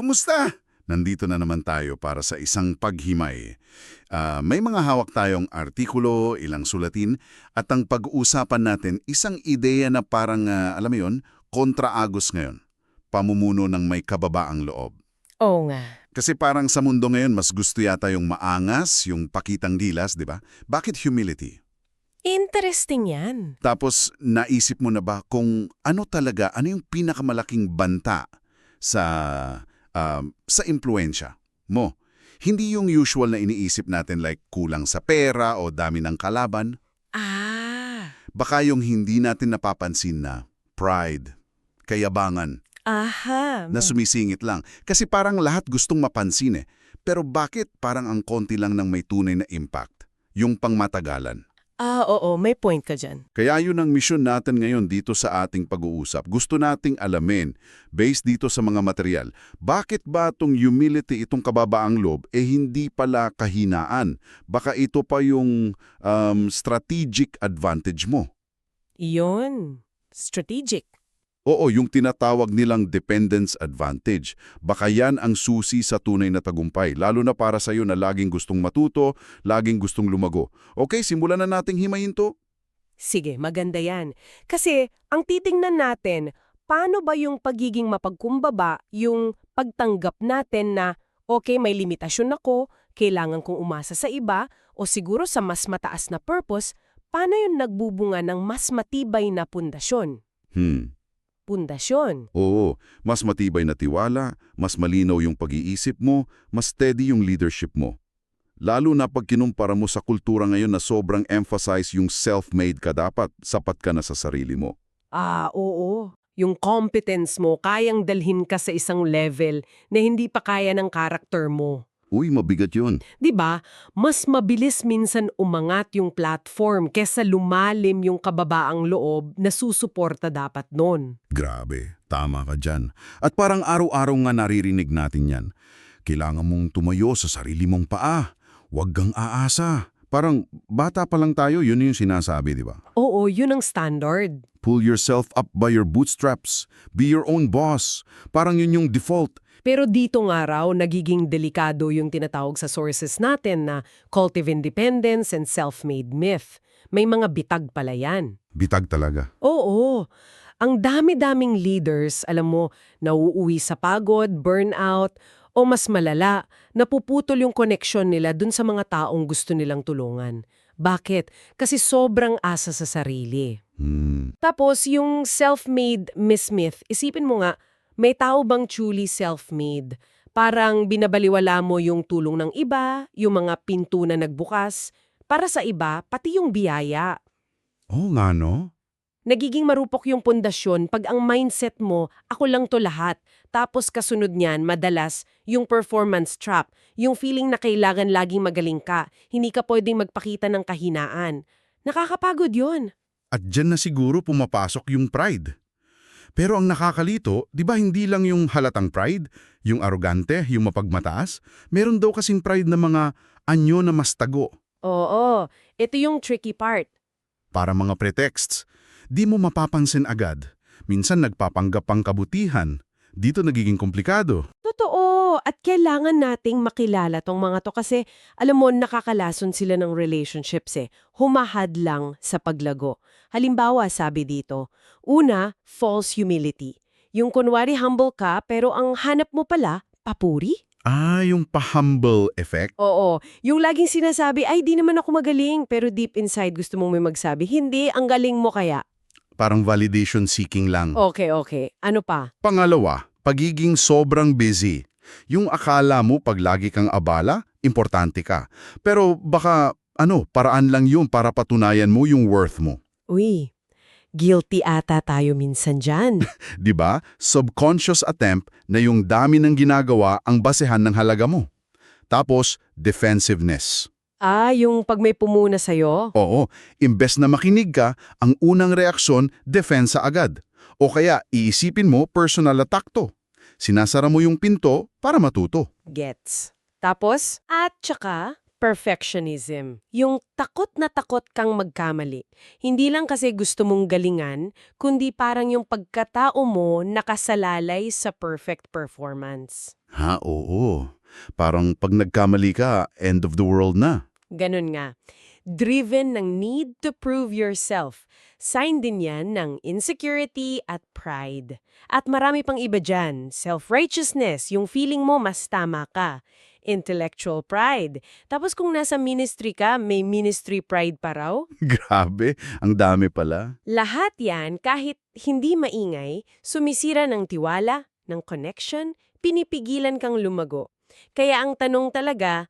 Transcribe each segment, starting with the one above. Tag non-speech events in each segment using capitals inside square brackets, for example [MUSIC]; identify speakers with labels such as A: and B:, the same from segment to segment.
A: Kumusta? Nandito na naman tayo para sa isang paghimay. Ah, may mga hawak tayong artikulo, ilang sulatin, at ang pag-uusapan natin isang ideya na parang, ah, alam mo yun, kontra-agos ngayon. Pamumuno ng may kababaang loob.
B: Oo nga.
A: Kasi parang sa mundo ngayon, mas gusto yata yung maangas, yung pakitang dilas, di ba? Bakit humility?
B: Interesting yan.
A: Tapos, naisip mo na ba kung ano talaga, ano yung pinakamalaking banta sa, um, sa impluensya mo? Hindi yung usual na iniisip natin like kulang sa pera o dami ng kalaban.
B: Ah.
A: Baka yung hindi natin napapansin na pride, kayabangan,
B: Aha.
A: na sumisingit lang. Kasi parang lahat gustong mapansin eh. Pero bakit parang ang konti lang ng may tunay na impact? Yung pangmatagalan.
B: Ah, oo. May point ka dyan.
A: Kaya yun ang misyon natin ngayon dito sa ating pag-uusap. Gusto nating alamin, based dito sa mga material, bakit ba itong humility, itong kababaang loob, eh hindi pala kahinaan? Baka ito pa yung um, strategic advantage mo.
B: Iyon. Strategic.
A: Oo, yung tinatawag nilang dependence advantage. Baka yan ang susi sa tunay na tagumpay, lalo na para sa'yo na laging gustong matuto, laging gustong lumago. Okay, simulan na nating himayin to.
B: Sige, maganda yan. Kasi, ang titingnan natin, paano ba yung pagiging mapagkumbaba, yung pagtanggap natin na, okay, may limitasyon ako, kailangan kong umasa sa iba, o siguro sa mas mataas na purpose, paano yung nagbubunga ng mas matibay na pundasyon?
A: Hmm.
B: Pundasyon.
A: Oo, mas matibay na tiwala, mas malinaw yung pag-iisip mo, mas steady yung leadership mo. Lalo na pag kinumpara mo sa kultura ngayon na sobrang emphasize yung self-made ka dapat, sapat ka na sa sarili mo.
B: Ah, oo. Yung competence mo, kayang dalhin ka sa isang level na hindi pa kaya ng karakter mo.
A: Uy, mabigat yun.
B: 'Di ba? Mas mabilis minsan umangat yung platform kesa lumalim yung kababaang loob na susuporta dapat nun.
A: Grabe, tama ka dyan. At parang araw-araw nga naririnig natin yan. Kailangan mong tumayo sa sarili mong paa. Huwag kang aasa. Parang bata pa lang tayo, yun yung sinasabi, di ba?
B: Oo, yun ang standard.
A: Pull yourself up by your bootstraps. Be your own boss. Parang yun yung default.
B: Pero dito nga raw, nagiging delikado yung tinatawag sa sources natin na cult of independence and self-made myth. May mga bitag pala yan.
A: Bitag talaga.
B: Oo. Ang dami-daming leaders, alam mo, nauuwi sa pagod, burnout, o mas malala, napuputol yung connection nila dun sa mga taong gusto nilang tulungan. Bakit? Kasi sobrang asa sa sarili.
A: Hmm.
B: Tapos, yung self-made Miss Smith, isipin mo nga, may tao bang truly self-made? Parang binabaliwala mo yung tulong ng iba, yung mga pinto na nagbukas. Para sa iba, pati yung biyaya.
A: Oo nga, no?
B: Nagiging marupok yung pundasyon pag ang mindset mo, ako lang to lahat. Tapos kasunod niyan, madalas, yung performance trap, yung feeling na kailangan laging magaling ka, hindi ka pwedeng magpakita ng kahinaan. Nakakapagod yon.
A: At dyan na siguro pumapasok yung pride. Pero ang nakakalito, di ba hindi lang yung halatang pride, yung arogante, yung mapagmataas? Meron daw kasing pride na mga anyo na mas tago.
B: Oo, ito yung tricky part.
A: Para mga pretexts, di mo mapapansin agad. Minsan nagpapanggap pang kabutihan. Dito nagiging komplikado.
B: Totoo, at kailangan nating makilala tong mga to kasi alam mo nakakalason sila ng relationships eh. Humahad lang sa paglago. Halimbawa, sabi dito, una, false humility. Yung kunwari humble ka pero ang hanap mo pala, papuri?
A: Ah, yung pa-humble effect?
B: Oo, yung laging sinasabi, ay di naman ako magaling, pero deep inside gusto mong may magsabi, hindi, ang galing mo kaya.
A: Parang validation seeking lang.
B: Okay, okay. Ano pa?
A: Pangalawa, pagiging sobrang busy. Yung akala mo pag lagi kang abala, importante ka. Pero baka, ano, paraan lang yun para patunayan mo yung worth mo.
B: Uy, guilty ata tayo minsan dyan. [LAUGHS]
A: 'Di ba? Subconscious attempt na yung dami ng ginagawa ang basehan ng halaga mo. Tapos, defensiveness.
B: ah, yung pag may pumuna sa'yo?
A: Oo, imbes na makinig ka, ang unang reaksyon, defensa agad. O kaya, iisipin mo, personal attack to. Sinasara mo yung pinto para matuto.
B: Gets. Tapos? At tsaka, Perfectionism. Yung takot na takot kang magkamali. Hindi lang kasi gusto mong galingan, kundi parang yung pagkatao mo nakasalalay sa perfect performance.
A: Ha, oo. Parang pag nagkamali ka, end of the world na.
B: Ganun nga. Driven ng need to prove yourself. Sign din yan ng insecurity at pride. At marami pang iba dyan. Self-righteousness, yung feeling mo mas tama ka. Intellectual pride. Tapos kung nasa ministry ka, may ministry pride pa raw. [LAUGHS]
A: Grabe, ang dami pala.
B: Lahat yan, kahit hindi maingay, sumisira ng tiwala, ng connection, pinipigilan kang lumago. Kaya ang tanong talaga,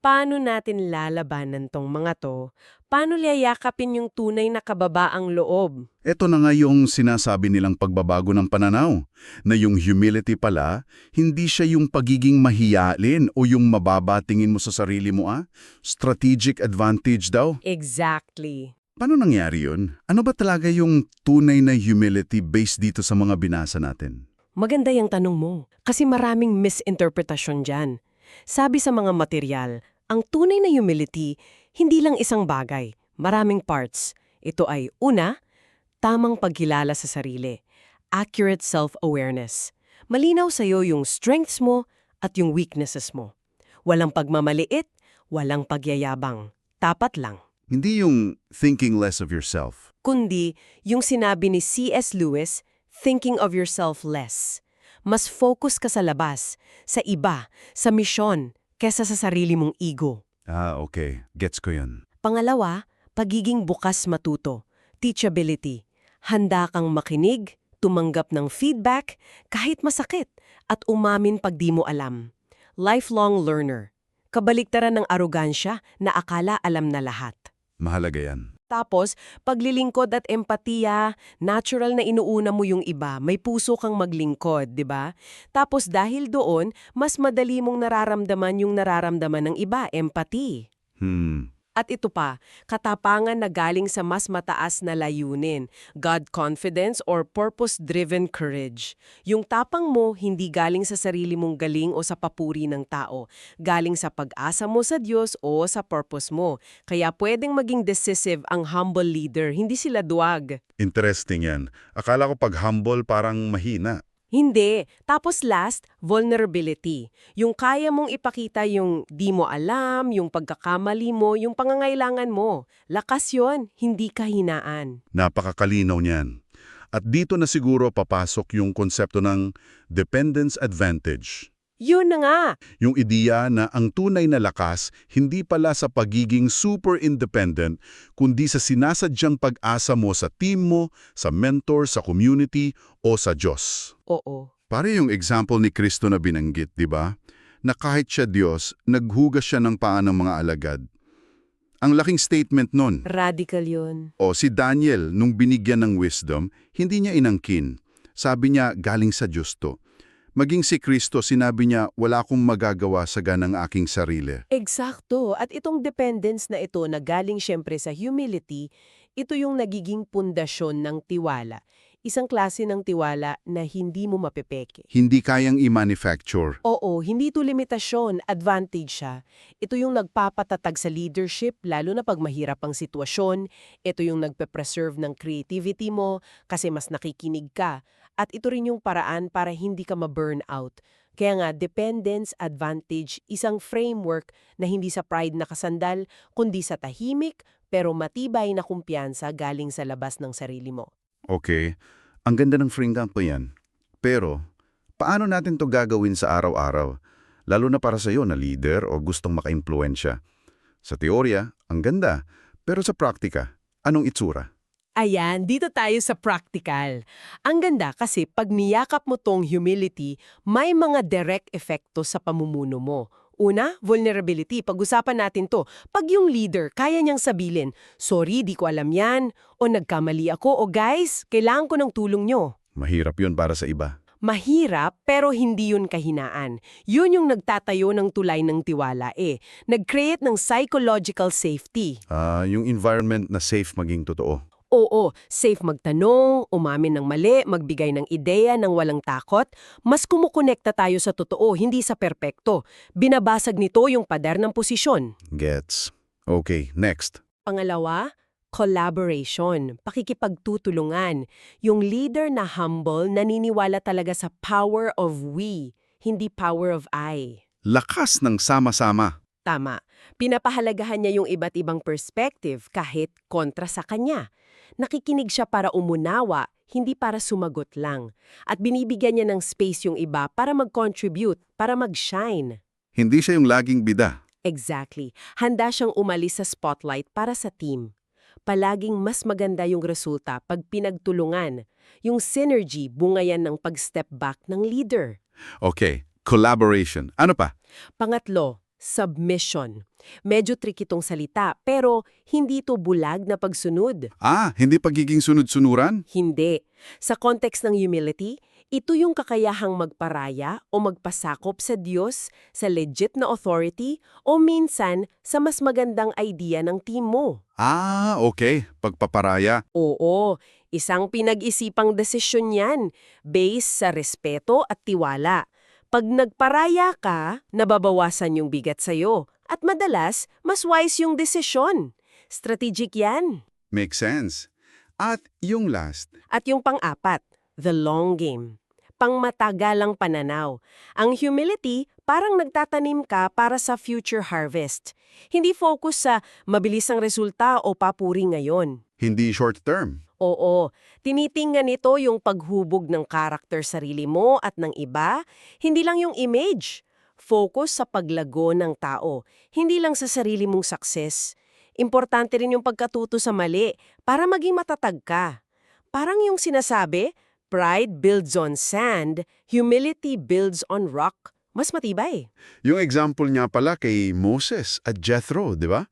B: paano natin lalabanan tong mga to? Paano liyakapin yung tunay na kababaang loob?
A: Ito na nga yung sinasabi nilang pagbabago ng pananaw, na yung humility pala, hindi siya yung pagiging mahiyain o yung mababatingin mo sa sarili mo ah. Strategic advantage daw.
B: Exactly.
A: Paano nangyari yun? Ano ba talaga yung tunay na humility based dito sa mga binasa natin?
B: Maganda yung tanong mo, kasi maraming misinterpretasyon dyan. Sabi sa mga material, ang tunay na humility, hindi lang isang bagay, maraming parts. Ito ay, una, tamang pagkilala sa sarili. Accurate self-awareness. Malinaw sa'yo yung strengths mo at yung weaknesses mo. Walang pagmamaliit, walang pagyayabang. Tapat lang.
A: Hindi yung thinking less of yourself.
B: kundi yung sinabi ni C.S. Lewis, thinking of yourself less. Mas focus ka sa labas, sa iba, sa misyon, kesa sa sarili mong ego.
A: Ah, okay. Gets ko yun.
B: Pangalawa, pagiging bukas matuto, teachability. Handa kang makinig, tumanggap ng feedback, kahit masakit, at umamin pag di mo alam. Lifelong learner. Kabaliktaran ng arogansya na akala alam na lahat.
A: Mahalaga yan.
B: Tapos, paglilingkod at empatiya, natural na inuuna mo yung iba, may puso kang maglingkod, di ba? Tapos dahil doon, mas madali mong nararamdaman yung nararamdaman ng iba, empathy.
A: Hmm.
B: At ito pa, katapangan na galing sa mas mataas na layunin, God confidence or purpose-driven courage. Yung tapang mo hindi galing sa sarili mong galing o sa papuri ng tao, galing sa pag-asa mo sa Diyos o sa purpose mo. Kaya pwedeng maging decisive ang humble leader, hindi sila duwag.
A: Interesting yan. Akala ko pag humble parang mahina.
B: Hindi. Tapos last, vulnerability. Yung kaya mong ipakita yung di mo alam, yung pagkakamali mo, yung pangangailangan mo. Lakas yon, hindi kahinaan.
A: Napakakalinaw niyan. At dito na siguro papasok yung konsepto ng dependence advantage.
B: Yun na nga.
A: Yung ideya na ang tunay na lakas hindi pala sa pagiging super independent, kundi sa sinasadyang pag-asa mo sa team mo, sa mentor, sa community, o sa Diyos.
B: Oo.
A: Pare yung example ni Kristo na binanggit, di ba? Na kahit siya Diyos, naghugas siya ng paa ng mga alagad. Ang laking statement nun.
B: Radical yun.
A: O si Daniel, nung binigyan ng wisdom, hindi niya inangkin. Sabi niya, galing sa Diyos to. Maging si Kristo, sinabi niya, wala akong magagawa sa ganang aking sarili.
B: Eksakto. At itong dependence na ito na galing syempre sa humility, ito yung nagiging pundasyon ng tiwala. Isang klase ng tiwala na hindi mo mapepeke.
A: Hindi kayang i-manufacture.
B: Oo, hindi ito limitasyon, advantage siya. Ito yung nagpapatatag sa leadership, lalo na pag mahirap ang sitwasyon. Ito yung nagpe-preserve ng creativity mo kasi mas nakikinig ka. At ito rin yung paraan para hindi ka ma-burn out. Kaya nga, dependence, advantage, isang framework na hindi sa pride nakasandal, kundi sa tahimik pero matibay na kumpiyansa galing sa labas ng sarili mo.
A: Okay, ang ganda ng framework po yan. Pero, paano natin to gagawin sa araw-araw? Lalo na para sa iyo na leader o gustong maka-impluensya. Sa teorya, ang ganda. Pero sa praktika, anong itsura?
B: Ayan, dito tayo sa practical. Ang ganda kasi pag niyakap mo tong humility, may mga direct epekto sa pamumuno mo. Una, vulnerability. Pag-usapan natin to. Pag yung leader, kaya niyang sabihin, sorry, di ko alam yan, o nagkamali ako, o guys, kailangan ko ng tulong nyo.
A: Mahirap yun para sa iba.
B: Mahirap pero hindi yun kahinaan. Yun yung nagtatayo ng tulay ng tiwala eh. Nag-create ng psychological safety.
A: Ah, yung environment na safe maging totoo.
B: Oo, safe magtanong, umamin ng mali, magbigay ng ideya ng walang takot. Mas kumukonekta tayo sa totoo, hindi sa perpekto. Binabasag nito yung pader ng posisyon.
A: Gets. Okay, next.
B: Pangalawa, collaboration, pakikipagtutulungan. Yung leader na humble, naniniwala talaga sa power of we, hindi power of I.
A: Lakas ng sama-sama.
B: Tama. Pinapahalagahan niya yung iba't ibang perspective kahit kontra sa kanya. Nakikinig siya para umunawa, hindi para sumagot lang. At binibigyan niya ng space yung iba para mag-contribute, para mag-shine.
A: Hindi siya yung laging bida.
B: Exactly. Handa siyang umalis sa spotlight para sa team. Palaging mas maganda yung resulta pag pinagtulungan. Yung synergy, bunga yan ng pag-step back ng leader.
A: Okay, collaboration. Ano pa?
B: Pangatlo, submission. Medyo tricky tong salita, pero hindi to bulag na pagsunod.
A: Ah, hindi pagiging sunod-sunuran?
B: Hindi. Sa context ng humility, ito yung kakayahang magparaya o magpasakop sa Diyos, sa legit na authority, o minsan sa mas magandang idea ng team mo.
A: Ah, okay. Pagpaparaya.
B: Oo, isang pinag-isipang desisyon yan, based sa respeto at tiwala. Pag nagparaya ka, nababawasan yung bigat sa'yo. At madalas, mas wise yung desisyon. Strategic yan.
A: Makes sense. At yung last,
B: At yung pang-apat, the long game. Pangmatagalang pananaw. Ang humility, parang nagtatanim ka para sa future harvest. Hindi focus sa mabilis ang resulta o papuri ngayon.
A: hindi short term.
B: Oo, tinitingnan nito yung paghubog ng karakter sarili mo at ng iba, hindi lang yung image. Focus sa paglago ng tao, hindi lang sa sarili mong success. Importante rin yung pagkatuto sa mali para maging matatag ka. Parang yung sinasabi, pride builds on sand, humility builds on rock. Mas matibay.
A: Yung example niya pala kay Moses at Jethro, di ba?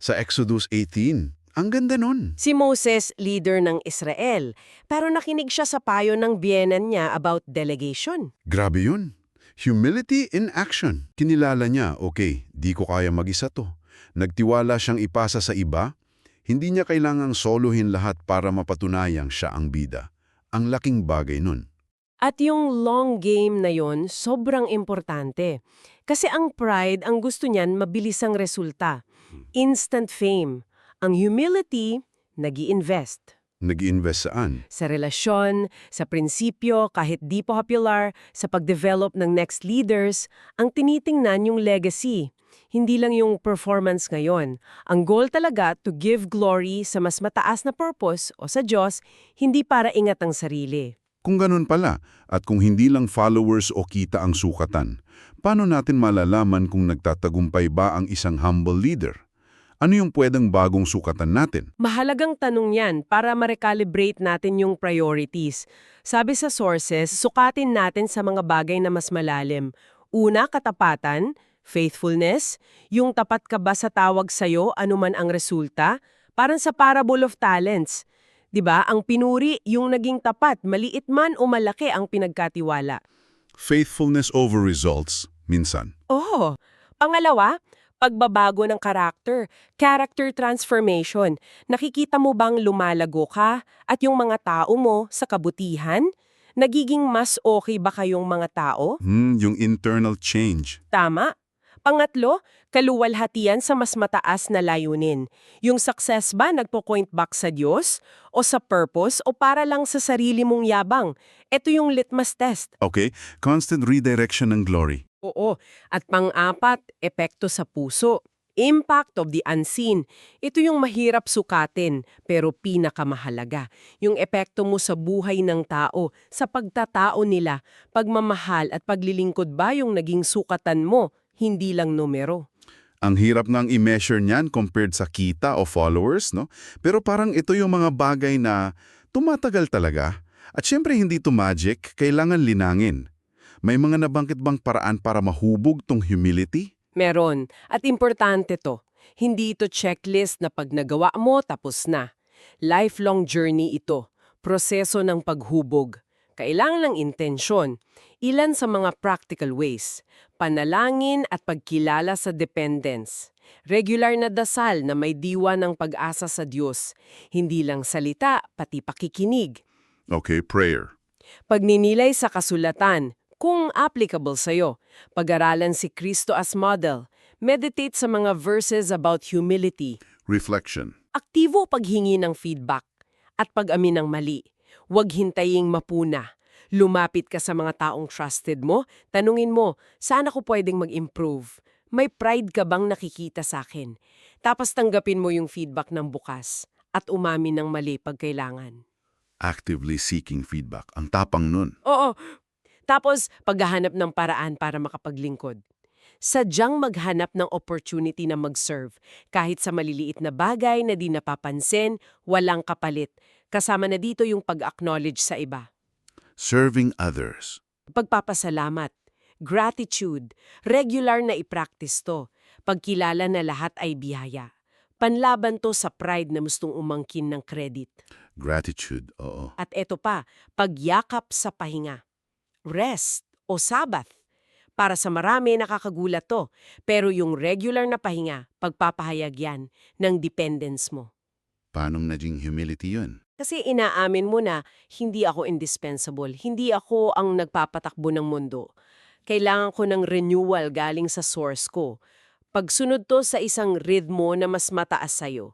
A: Sa Exodus 18. Ang ganda nun.
B: Si Moses, leader ng Israel, pero nakinig siya sa payo ng biyenan niya about delegation.
A: Grabe yun. Humility in action. Kinilala niya, okay, di ko kaya mag-isa to. Nagtiwala siyang ipasa sa iba. Hindi niya kailangang solohin lahat para mapatunayang siya ang bida. Ang laking bagay nun.
B: At yung long game na yon sobrang importante. Kasi ang pride, ang gusto niyan, mabilisang resulta. Instant fame. Ang humility, nag invest
A: Nag-invest saan?
B: Sa relasyon, sa prinsipyo, kahit di popular, sa pag-develop ng next leaders, ang tinitingnan yung legacy. Hindi lang yung performance ngayon. Ang goal talaga to give glory sa mas mataas na purpose o sa Diyos, hindi para ingat ang sarili.
A: Kung ganun pala, at kung hindi lang followers o kita ang sukatan, paano natin malalaman kung nagtatagumpay ba ang isang humble leader? Ano yung pwedeng bagong sukatan natin?
B: Mahalagang tanong yan para ma-recalibrate natin yung priorities. Sabi sa sources, sukatin natin sa mga bagay na mas malalim. Una, katapatan, faithfulness, yung tapat ka ba sa tawag sa'yo, anuman ang resulta, parang sa parable of talents. 'Di ba? Ang pinuri, yung naging tapat, maliit man o malaki ang pinagkatiwala.
A: Faithfulness over results, minsan.
B: Oh, pangalawa, pagbabago ng karakter, character transformation. Nakikita mo bang lumalago ka at yung mga tao mo sa kabutihan? Nagiging mas okay ba kayong mga tao?
A: Hmm, yung internal change.
B: Tama. Pangatlo, kaluwalhatian sa mas mataas na layunin. Yung success ba nagpo-point back sa Diyos? O sa purpose? O para lang sa sarili mong yabang? Ito yung litmus test.
A: Okay, constant redirection ng glory.
B: Oo. At pang-apat, epekto sa puso. Impact of the unseen. Ito yung mahirap sukatin, pero pinakamahalaga. Yung epekto mo sa buhay ng tao, sa pagtatao nila, pagmamahal at paglilingkod ba yung naging sukatan mo, hindi lang numero.
A: Ang hirap nang i-measure niyan compared sa kita o followers, no? Pero parang ito yung mga bagay na tumatagal talaga. At syempre hindi to magic, kailangan linangin. May mga nabanggit bang paraan para mahubog tong humility?
B: Meron. At importante to. Hindi ito checklist na pag nagawa mo, tapos na. Lifelong journey ito. Proseso ng paghubog. Kailangan ng intensyon. Ilan sa mga practical ways. Panalangin at pagkilala sa dependence. Regular na dasal na may diwa ng pag-asa sa Diyos. Hindi lang salita, pati pakikinig.
A: Okay, prayer.
B: Pagninilay sa kasulatan, kung applicable sa'yo. Pag-aralan si Kristo as model. Meditate sa mga verses about humility.
A: Reflection.
B: Aktibo paghingi ng feedback at pag-amin ng mali. Huwag hintaying mapuna. Lumapit ka sa mga taong trusted mo, tanungin mo, saan ako pwedeng mag-improve? May pride ka bang nakikita sa akin? Tapos tanggapin mo yung feedback ng bukas at umamin ng mali pag kailangan.
A: Actively seeking feedback. Ang tapang nun.
B: Oo. Tapos, paghahanap ng paraan para makapaglingkod. Sadyang maghanap ng opportunity na mag-serve. Kahit sa maliliit na bagay na di napapansin, walang kapalit. Kasama na dito yung pag-acknowledge sa iba.
A: Serving others.
B: Pagpapasalamat, gratitude, regular na i-practice to. Pagkilala na lahat ay biyaya. Panlaban to sa pride na gustong umangkin ng credit.
A: Gratitude, oo.
B: At eto pa, pagyakap sa pahinga. Rest o Sabbath. Para sa marami nakakagulat to, pero yung regular na pahinga, pagpapahayag yan ng dependence mo.
A: Paanong naging humility yun?
B: Kasi inaamin mo na, hindi ako indispensable, hindi ako ang nagpapatakbo ng mundo. Kailangan ko ng renewal galing sa source ko. Pagsunod to sa isang ritmo na mas mataas sa'yo.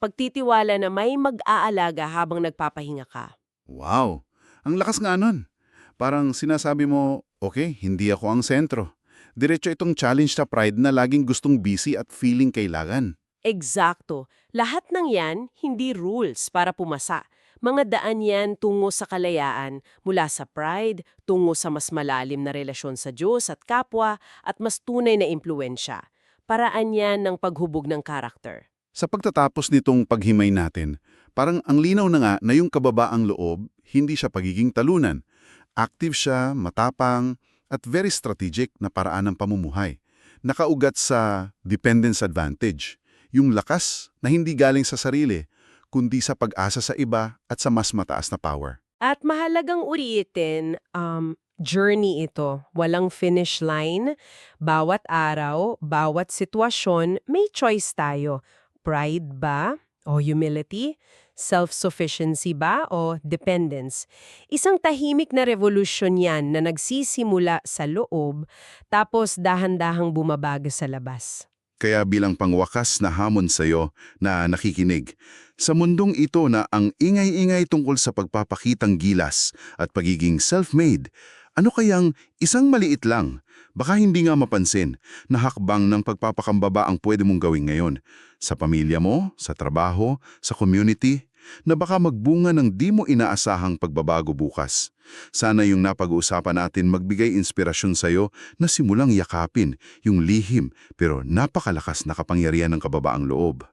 B: Pagtitiwala na may mag-aalaga habang nagpapahinga ka.
A: Wow! Ang lakas nga nun. Parang sinasabi mo, okay, hindi ako ang sentro. Diretso itong challenge sa pride na laging gustong busy at feeling kailangan.
B: Eksakto. Lahat ng yan, hindi rules para pumasa. Mga daan yan tungo sa kalayaan, mula sa pride, tungo sa mas malalim na relasyon sa Diyos at kapwa, at mas tunay na impluensya. Paraan yan ng paghubog ng karakter.
A: Sa pagtatapos nitong paghimay natin, parang ang linaw na nga na yung kababaang loob, hindi siya pagiging talunan. Active siya, matapang, at very strategic na paraan ng pamumuhay. Nakaugat sa dependence advantage, yung lakas na hindi galing sa sarili, kundi sa pag-asa sa iba at sa mas mataas na power.
B: At mahalagang uriitin, um, journey ito. Walang finish line. Bawat araw, bawat sitwasyon, may choice tayo. Pride ba? O humility? Self-sufficiency ba? O dependence? Isang tahimik na revolusyon yan na nagsisimula sa loob, tapos dahan-dahang bumabaga sa labas.
A: Kaya bilang pangwakas na hamon sa'yo na nakikinig, sa mundong ito na ang ingay-ingay tungkol sa pagpapakitang gilas at pagiging self-made, ano kayang isang maliit lang, baka hindi nga mapansin, na hakbang ng pagpapakambaba ang pwede mong gawin ngayon sa pamilya mo, sa trabaho, sa community, na baka magbunga ng di mo inaasahang pagbabago bukas. Sana yung napag-uusapan natin magbigay inspirasyon sa'yo na simulang yakapin yung lihim pero napakalakas na kapangyarihan ng kababaang loob.